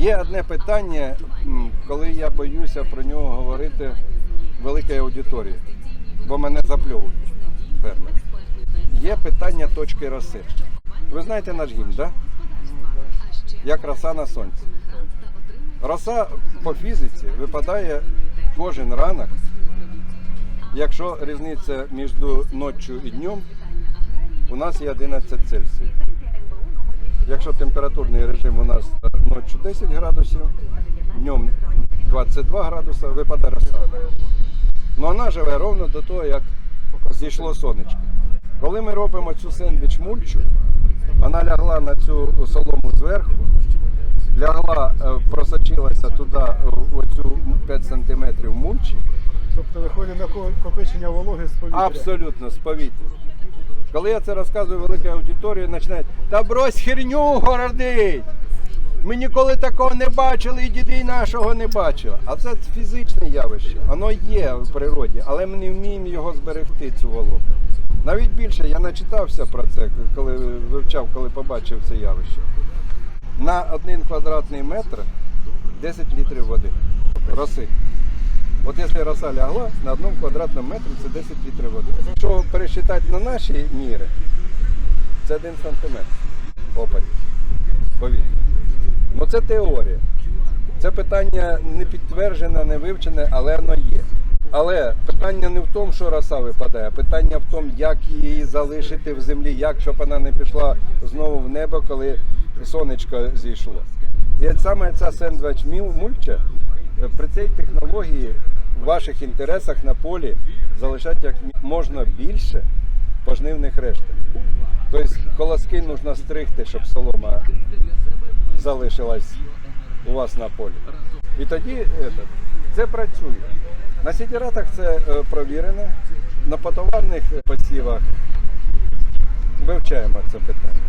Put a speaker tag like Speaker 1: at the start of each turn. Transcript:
Speaker 1: Є одне питання, коли я боюся про нього говорити великій аудиторії, бо мене запльовують фермери. Є питання точки роси. Ви знаєте наш гімн, так? Як роса на сонці. Роса по фізиці випадає кожен ранок, якщо різниця між ноччю і днем, у нас є 11 Цельсію. Якщо температурний режим у нас ночі 10 градусів, днем 22 градуса, випаде роса. Ну вона живе ровно до того, як зійшло сонечко. Коли ми робимо цю сендвіч мульчу, вона лягла на цю солому зверху, лягла, е, просочилася туди е, в оцю 5 сантиметрів мульчі,
Speaker 2: Тобто виходить на копичення вологи з повітря.
Speaker 1: Абсолютно, з повітря. Коли я це розказую великій аудиторії, починають, та брось херню городить. Ми ніколи такого не бачили, і дідей нашого не бачили. А це фізичне явище. Воно є в природі, але ми не вміємо його зберегти, цю вологу. Навіть більше я начитався про це, коли вивчав, коли побачив це явище. На один квадратний метр 10 літрів води. Роси. От якщо роса лягла, на одному квадратному метрі це 10 літрів води. Якщо пересчитати на наші міри, це 1 сантиметр опадів повітря. Ну це теорія. Це питання не підтверджене, не вивчене, але воно є. Але питання не в тому, що роса випадає, а питання в тому, як її залишити в землі, як щоб вона не пішла знову в небо, коли сонечко зійшло. І саме ця сендвіч міл- мульча е, при цій технології в ваших інтересах на полі залишати як можна більше пожнивних решток. Тобто колоски потрібно стригти, щоб солома залишилась у вас на полі. І тоді е, це працює. На сідіратах це е, провірено, на потоварних посівах вивчаємо це питання.